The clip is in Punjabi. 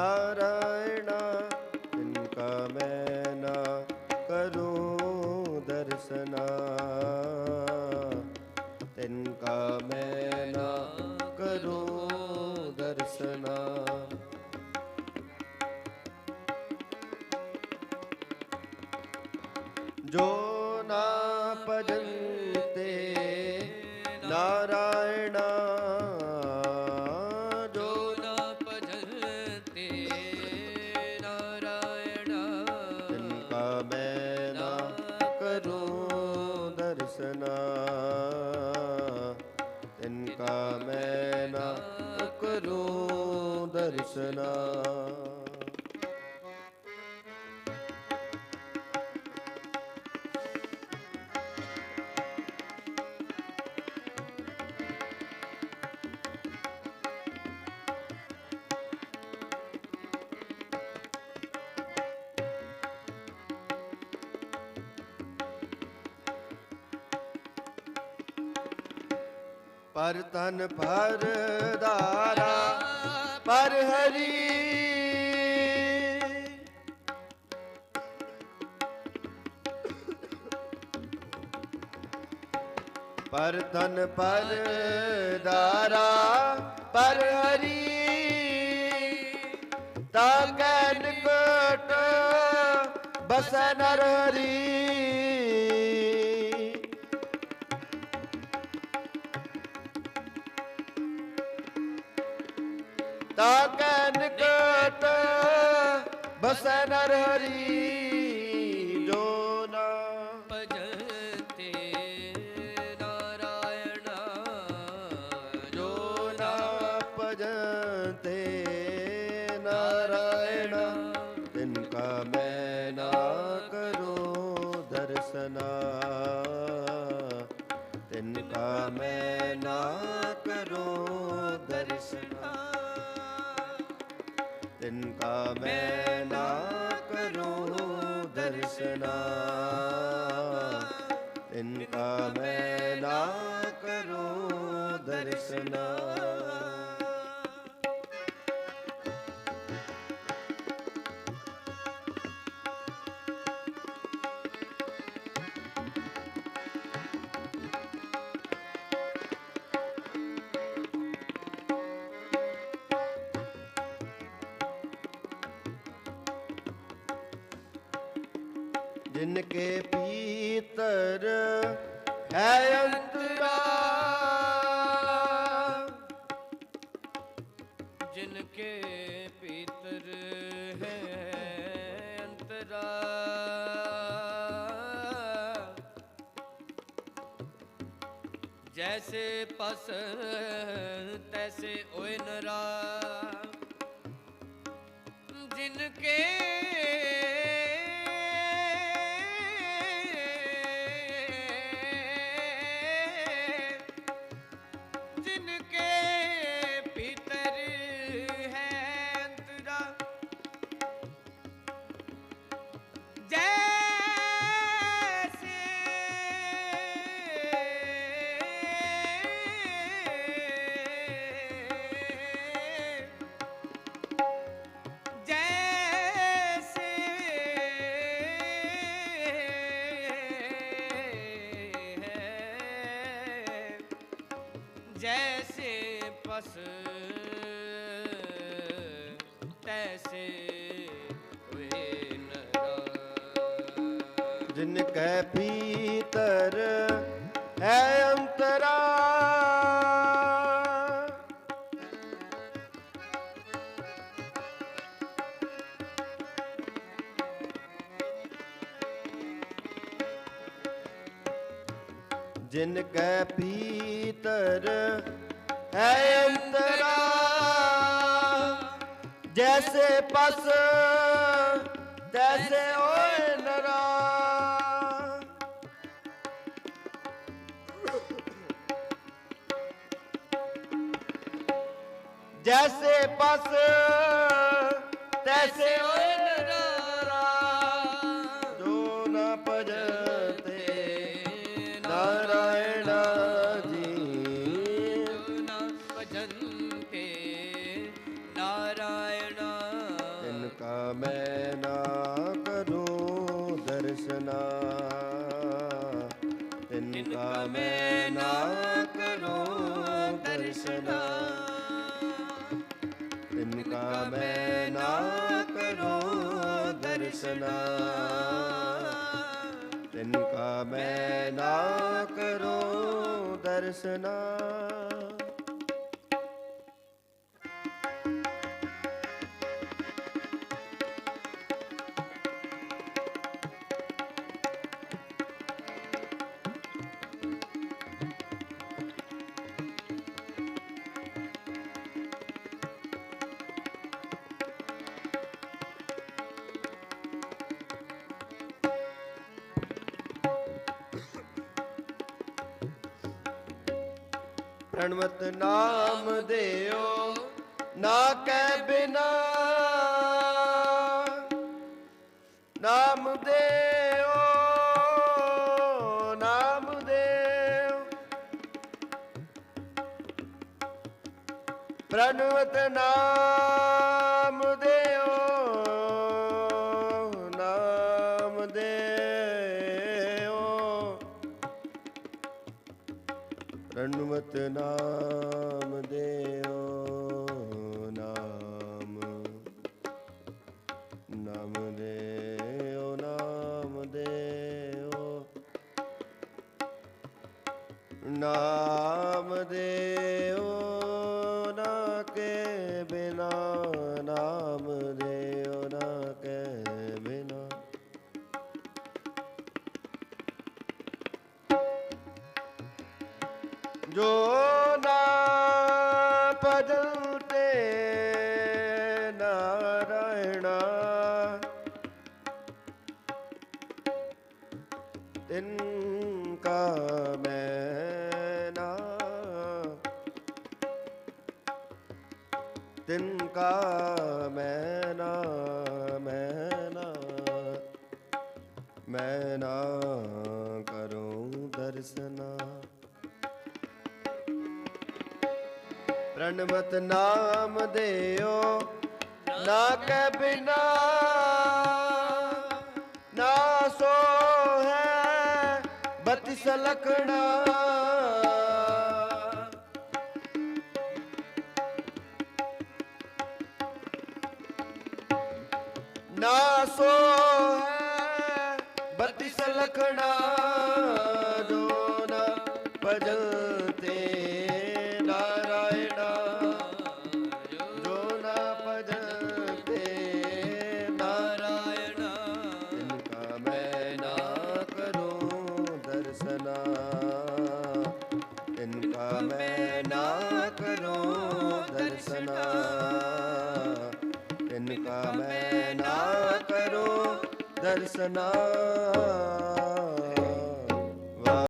ਨਾਰਾਇਣਾ ਤਿਨ ਕਾ ਦਰਸ਼ਨਾ ਤਿਨ ਕਾ ਮੈਂ ਦਰਸ਼ਨਾ ਜੋ ਪਰ ਤਨ ਪਰ ਦਾਰਾ ਪਰ ਹਰੀ ਪਰ ਤਨ ਪਰ ਦਾਰਾ ਪਰ ਹਰੀ ਤਾਂ ਕੈ ਨਿਕਟ ਬਸੈ ਨਰ ਹਰੀ। ਬਸੈ ਨਰ ਹਰੀ ਜੋ ਨਾ ਭਜੰਤੇ ਨਾਰਾਇਣ ਜੋ ਨਾ ਭਜੰਤੇ ਨਾਰਾਇਣ ਤਿਨ ਕਾ ਮੈਂ ਨਾ ਕਰੂੰ ਦਰਸਨਾ। ਤਿਨ ਕਾ ਮੈਂ ਨਾ ਕਰੂੰ ਦਰਸਨਾ। ਤਿਨ ਕਾ ਮੈਂ ਨਾ ਕਰੂੰ ਦਰਸਨਾ। ਜਿਨ ਕੇ ਪੀਤਰ ਹੈ ਅੰਤਰਾ। ਜਿਨ ਕੇ ਪੀਤਰ ਹੈ ਅੰਤਰਾ। ਜੈਸੇ ਪਸ ਤੈਸੇ ਓਏ ਨਰਾ। ਜਿਨ ਕੇ जैसे पस तैसे जिन कह भीतर है ਜਿਨ ਕੈ ਪੀਤਰ ਹੈ ਅੰਤਰਾ ਜੈਸੇ ਪਸ ਤੈਸੇ ਓਏ ਨਰਾ। ਜੈਸੇ ਪਸ ਤੈਸੇ ਓਏ ਮੈਂ ਨਾ ਕਰੂੰ ਦਰਸ਼ਨਾ ਤਿਨਕਾ ਮੈਂ ਨਾ ਕਰੂੰ ਦਰਸ਼ਨਾ ਤਿਨਕਾ ਮੈਂ ਨਾ ਕਰੂੰ ਦਰਸ਼ਨਾ ਤਿਨਕਾ ਮੈਂ ਨਾ ਕਰੂੰ ਦਰਸ਼ਨਾ ਪ੍ਰਣਵਤ ਨਾਮ ਦਿਓ ਨਾ ਕੈ ਬਿਨਾ। ਨਾਮ ਦਿਓ ਨਾਮ ਦਿਓ। ਪ੍ਰਣਵਤ ਨਾਮ ਦਿਓ। ਰਣਮਤ ਨਾਮ ਦਿਓ ਨਾਮ। ਨਾਮ ਦਿਓ ਨਾਮ ਦਿਓ। ਨਾਮ ਦਿਓ। ਜੋ ਨਾ ਪਦਲਤੇ ਨਾਰਾਇਣਾ। ਤਿਨ ਕਾ ਮੈਂ ਨਾ ਤਿਨ ਕਾ ਮੈਂ ਨਾ ਮੈਂ ਨਾ ਮੈਂ ਨਾ ਕਰੂੰ ਦਰਸ਼ਨਾ। ਪ੍ਰਣਵਤ ਨਾਮ ਦਿਓ। ਨਾ ਕੈ ਬਿਨਾ, ਨਾ ਸੋ ਹੈ ਬਤਿਸ ਲਖਣਾ ਨਾ ਸੋ ਹੈ ਬਤਿਸ ਲਖਣਾ ਜੋ ਨਾ ਭਜਤੇ ਨਾਰਾਇਣਾ ਦਰਸ਼ਨਾ ਤਿਨਕਾ ਮੈਂ ਨਾ ਕਰੋ ਦਰਸ਼ਨਾ ਤਿਨਕਾ ਮੈਂ ਨਾ ਕਰੋ ਦਰਸ਼ਨਾ